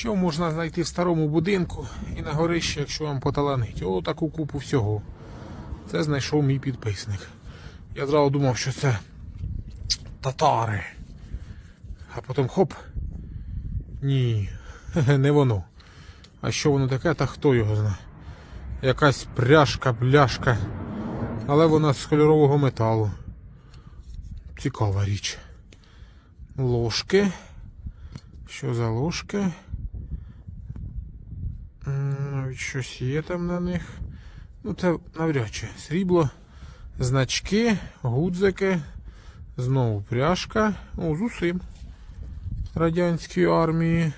Що можна знайти в старому будинку і на горищі, якщо вам поталанить? О, таку купу всього. Це знайшов мій підписник. Я зразу думав, що це татари. А потім хоп. Ні, не воно. А що воно таке, та хто його знає? Якась пряжка, бляшка. Але вона з кольорового металу. Цікава річ. Ложки. Що за ложки? Навіть щось є там на них. Ну, це навряд чи. Срібло, значки, гудзики, знову пряжка. О, з усим. Радянської армії.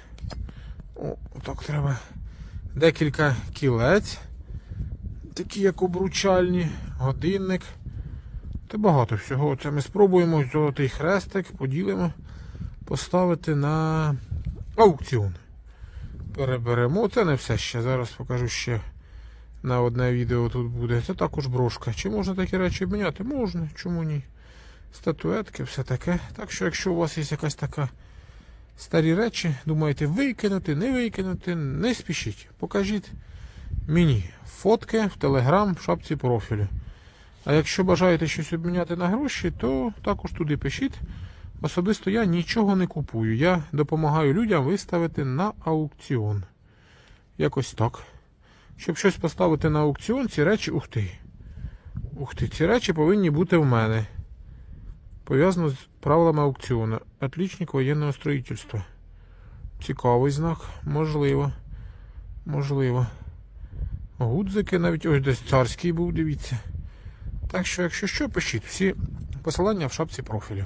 О, так треба. Декілька кілець. Такі як обручальні, годинник. Та багато всього. Це ми спробуємо золотий хрестик, поділимо, поставити на аукціон. Переберемо. Це не все ще. Зараз покажу ще на одне відео тут буде. Це також брошка. Чи можна такі речі обміняти? Можна, чому ні? Статуетки, все таке. Так що, якщо у вас є якась така старі речі, думаєте, викинути, не викинути, не спішіть. Покажіть мені фотки в Телеграм в шапці профілю. А якщо бажаєте щось обміняти на гроші, то також туди пишіть. Особисто я нічого не купую. Я допомагаю людям виставити на аукціон. Якось так. Щоб щось поставити на аукціон, ці речі. Ух ти. Ух ти, ці речі повинні бути в мене. Пов'язано з правилами аукціону. Отлічник воєнного строїтельства. Цікавий знак. Можливо. Можливо. Гудзики навіть ось десь царський був, дивіться. Так що, якщо що, пишіть. Всі посилання в шапці профілю.